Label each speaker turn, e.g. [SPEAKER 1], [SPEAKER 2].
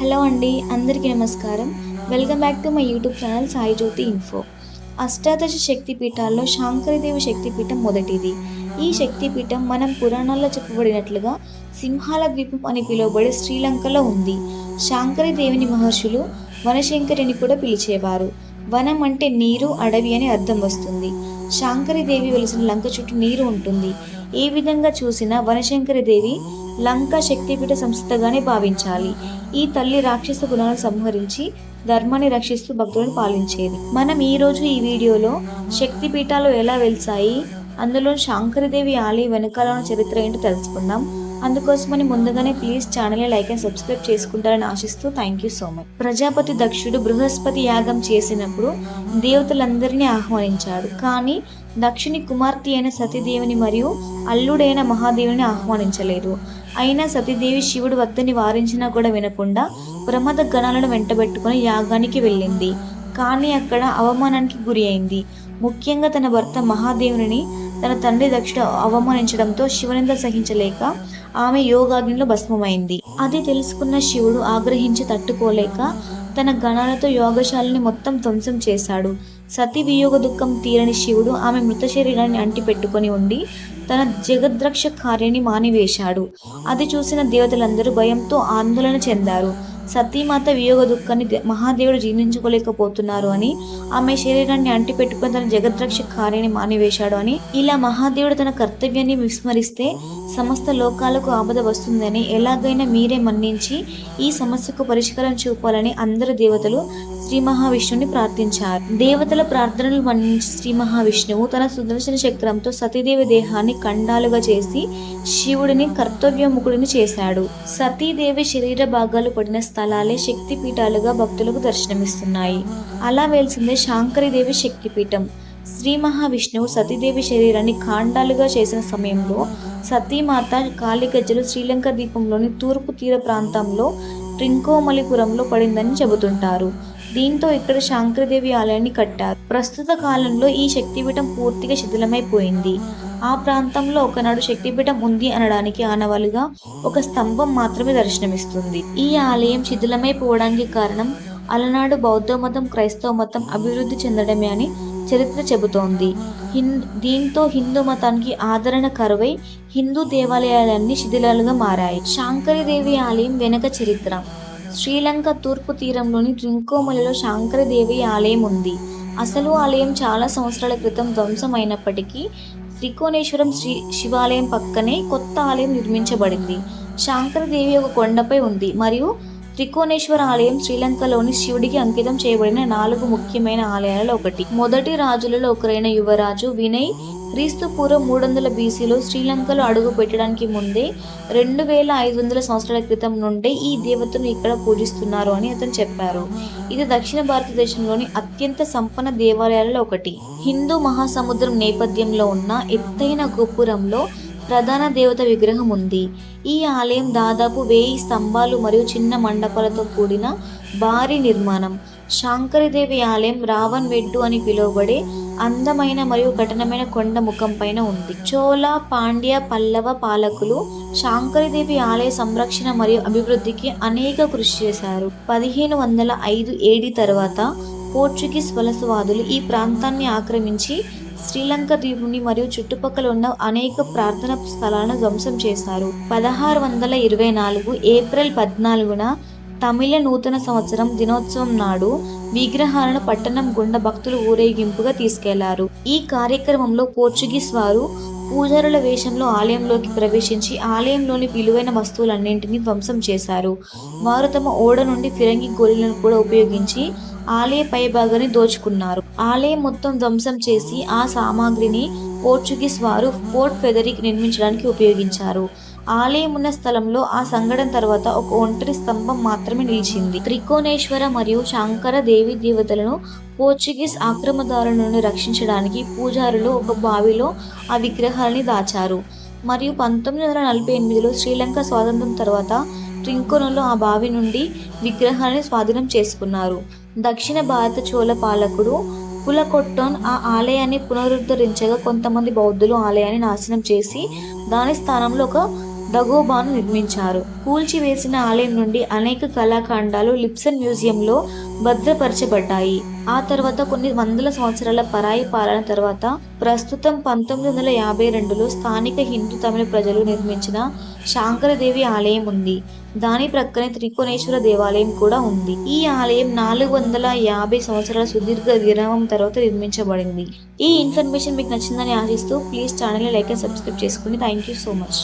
[SPEAKER 1] Hello అండి అందరికీ నమస్కారం. Welcome back to my YouTube channel Sai Jyothi info. అష్టాదశ శక్తి పీఠాల్లో శాంకరదేవి శక్తిపీఠం మొదటిది. ఈ శక్తిపీఠం మనం పురాణాల్లో చెప్పబడినట్లుగా సింహాల ద్వీపం అని పిలువబడే శ్రీలంకలో ఉంది. శాంకరదేవిని మహర్షులు వనశంకరిని కూడా పిలిచేవారు. వనం అంటే నీరు అడవి అని అర్థం వస్తుంది. శాంకరిదేవి వెలిసిన లంక చుట్టూ నీరు ఉంటుంది. ఏ విధంగా చూసినా వనశంకరిదేవి లంక శక్తిపీఠ సంస్థగానే భావించాలి. ఈ తల్లి రాక్షస గుణాలను సంహరించి ధర్మాన్ని రక్షిస్తూ భక్తులను పాలించేది. మనం ఈరోజు ఈ వీడియోలో శక్తిపీఠాలు ఎలా వెలిసాయి అందులో శాంకరదేవి ఆలయ వెనకాల చరిత్ర ఏంటో తెలుసుకుందాం. అందుకోసమని ముందుగానే ప్లీజ్ ఛానల్ని లైక్ అండ్ సబ్స్క్రైబ్ చేసుకుంటారని ఆశిస్తూ thank you so much Prajapati దక్షుడు బృహస్పతి యాగం చేసినప్పుడు దేవతలందరినీ ఆహ్వానించాడు. కానీ దక్షుని కుమార్తె అయిన సతీదేవిని మరియు అల్లుడైన మహాదేవుని ఆహ్వానించలేదు. అయినా సతీదేవి శివుడు వద్దని వారించినా కూడా వినకుండా ప్రమద గణాలను వెంటబెట్టుకుని యాగానికి వెళ్ళింది. కానీ అక్కడ అవమానానికి గురి అయింది. ముఖ్యంగా తన భర్త మహాదేవుని తన తండ్రి దక్షిణ అవమానించడంతో శివనింద సహించలేక ఆమె యోగాగ్నిలో భస్మమైంది. అది తెలుసుకున్న శివుడు ఆగ్రహించి తట్టుకోలేక తన గణాలతో యోగశాలని మొత్తం ధ్వంసం చేశాడు. సతీ వియోగ దుఃఖం తీరని శివుడు ఆమె మృత శరీరాన్ని అంటిపెట్టుకొని ఉండి తన జగద్రక్ష కార్యాన్ని మానివేశాడు. అది చూసిన దేవతలందరూ భయంతో ఆందోళన చెందారు. సతీమాత వియోగ దుఃఖాన్ని దే- మహాదేవుడు జీర్ణించుకోలేకపోతున్నారు అని ఆమె శరీరాన్ని అంటిపెట్టుకుని తన జగద్రక్ష కార్యాన్ని మానివేశాడు అని ఇలా మహాదేవుడు తన కర్తవ్యాన్ని విస్మరిస్తే సమస్త లోకాలకు ఆపద వస్తుందని ఎలాగైనా మీరే మన్నించి ఈ సమస్యకు పరిష్కారం చూపాలని అందరు దేవతలు శ్రీ మహావిష్ణువుని ప్రార్థించారు. దేవతల ప్రార్థనలు మన్నించి శ్రీ మహావిష్ణువు తన సుదర్శన చక్రంతో సతీదేవి దేహాన్ని ఖండాలుగా చేసి శివుడిని కర్తవ్యముఖుడిని చేశాడు. సతీదేవి శరీర భాగాలు పడిన స్థలాలే శక్తిపీఠాలుగా భక్తులకు దర్శనమిస్తున్నాయి. అలా వెలిసిందే శాంకరీదేవి శక్తిపీఠం. శ్రీ మహావిష్ణువు సతీదేవి శరీరాన్ని కాండాలుగా చేసిన సమయంలో సతీమాత కాళిగజ్జలు శ్రీలంక ద్వీపంలోని తూర్పు తీర ప్రాంతంలో ట్రింకోమలిపురంలో పడిందని చెబుతుంటారు. దీంతో ఇక్కడ శాంకరదేవి ఆలయాన్ని కట్టారు. ప్రస్తుత కాలంలో ఈ శక్తిపీఠం పూర్తిగా శిథిలమైపోయింది. ఆ ప్రాంతంలో ఒకనాడు శక్తిపీఠం ఉంది అనడానికి ఆనవాలుగా ఒక స్తంభం మాత్రమే దర్శనమిస్తుంది. ఈ ఆలయం శిథిలమైపోవడానికి కారణం అలనాడు బౌద్ధ మతం క్రైస్తవ మతం అభివృద్ధి చెందడమే అని చరిత్ర చెబుతోంది. హింద్ దీంతో హిందూ మతానికి ఆదరణ కరువై హిందూ దేవాలయాలన్నీ శిథిలాలుగా మారాయి. శాంకరీదేవి ఆలయం వెనక చరిత్ర. శ్రీలంక తూర్పు తీరంలోని ట్రింకోమలలో శాంకరదేవి ఆలయం ఉంది. అసలు ఆలయం చాలా సంవత్సరాల క్రితం ధ్వంసమైనప్పటికీ త్రికోణేశ్వరం శ్రీ శివాలయం పక్కనే కొత్త ఆలయం నిర్మించబడింది. శాంకరదేవి ఒక కొండపై ఉంది. మరియు త్రికోణేశ్వర ఆలయం శ్రీలంకలోని శివుడికి అంకితం చేయబడిన నాలుగు ముఖ్యమైన ఆలయాలలో ఒకటి. మొదటి రాజులలో ఒకరైన యువరాజు వినయ్ క్రీస్తు పూర్వం మూడు వందల బీసీలో శ్రీలంకలో అడుగు పెట్టడానికి ముందే రెండు వేల ఐదు వందల సంవత్సరాల క్రితం నుండే ఈ దేవతను ఇక్కడ పూజిస్తున్నారు అని అతను చెప్పారు. ఇది దక్షిణ భారతదేశంలోని అత్యంత సంపన్న దేవాలయాలలో ఒకటి. హిందూ మహాసముద్రం నేపథ్యంలో ఉన్న ఎత్తైన గోపురంలో ప్రధాన దేవత విగ్రహం ఉంది. ఈ ఆలయం దాదాపు వేయి స్తంభాలు మరియు చిన్న మండపాలతో కూడిన భారీ నిర్మాణం. శాంకరిదేవి ఆలయం రావణ్ వెడ్డు అని పిలువబడే అందమైన మరియు కఠినమైన కొండ ముఖం పైన ఉంది. చోళ పాండ్య పల్లవ పాలకులు శాంకరిదేవి ఆలయ సంరక్షణ మరియు అభివృద్ధికి అనేక కృషి చేశారు. పదిహేను వందల ఐదు ఏడి తర్వాత పోర్చుగీస్ వలసవాదులు ఈ ప్రాంతాన్ని ఆక్రమించి శ్రీలంక ద్వీపుని మరియు చుట్టుపక్కల ఉన్న అనేక ప్రార్థన స్థలాలను ధ్వంసం చేశారు. పదహారు వందల ఇరవై నాలుగు ఏప్రిల్ పద్నాలుగున తమిళ నూతన సంవత్సరం దినోత్సవం నాడు విగ్రహాలను పట్టణం గుండా భక్తులు ఊరేగింపుగా తీసుకెళ్ళారు. ఈ కార్యక్రమంలో పోర్చుగీస్ వారు పూజారుల వేషంలో ఆలయంలోకి ప్రవేశించి ఆలయంలోని విలువైన వస్తువులన్నింటినీ ధ్వంసం చేశారు. వారు తమ ఓడ నుండి ఫిరంగి గోళీలను కూడా ఉపయోగించి ఆలయ పైభాగాన్ని దోచుకున్నారు. ఆలయం మొత్తం ధ్వంసం చేసి ఆ సామాగ్రిని పోర్చుగీస్ వారు ఫోర్ట్ ఫెదరిక్ నిర్మించడానికి ఉపయోగించారు. ఆలయం ఉన్న స్థలంలో ఆ సంఘటన తర్వాత ఒక ఒంటరి స్తంభం మాత్రమే నిలిచింది. త్రికోణేశ్వర మరియు శంకర దేవి దేవతలను పోర్చుగీస్ ఆక్రమదారుల నుండి రక్షించడానికి పూజారులు ఒక బావిలో ఆ విగ్రహాలని దాచారు. మరియు పంతొమ్మిది వందల నలభై ఎనిమిదిలో శ్రీలంక స్వాతంత్రం తర్వాత ట్రింకోనలో ఆ బావి నుండి విగ్రహాన్ని స్వాధీనం చేసుకున్నారు. దక్షిణ భారత చోళ పాలకుడు పులకొట్టన్ ఆ ఆలయాన్ని పునరుద్ధరించగా కొంతమంది బౌద్ధులు ఆలయాన్ని నాశనం చేసి దాని స్థానంలో ఒక దగోబాను నిర్మించారు. కూల్చివేసిన ఆలయం నుండి అనేక కళాఖండాలు లిప్సన్ మ్యూజియంలో భద్రపరచబడ్డాయి. ఆ తర్వాత కొన్ని వందల సంవత్సరాల పరాయి పాలన తర్వాత ప్రస్తుతం పంతొమ్మిది వందల యాభై రెండులో స్థానిక హిందూ తమిళ ప్రజలు నిర్మించిన శాంకరదేవి ఆలయం ఉంది. దాని ప్రక్కనే త్రికోణేశ్వర దేవాలయం కూడా ఉంది. ఈ ఆలయం నాలుగు వందల యాభై సంవత్సరాల సుదీర్ఘ విరామం తర్వాత నిర్మించబడింది. ఈ ఇన్ఫర్మేషన్ మీకు నచ్చిందని ఆశిస్తూ ప్లీజ్ ఛానల్ని లైక్ అండ్ సబ్స్క్రైబ్ చేసుకోండి థ్యాంక్ యూ సో మచ్.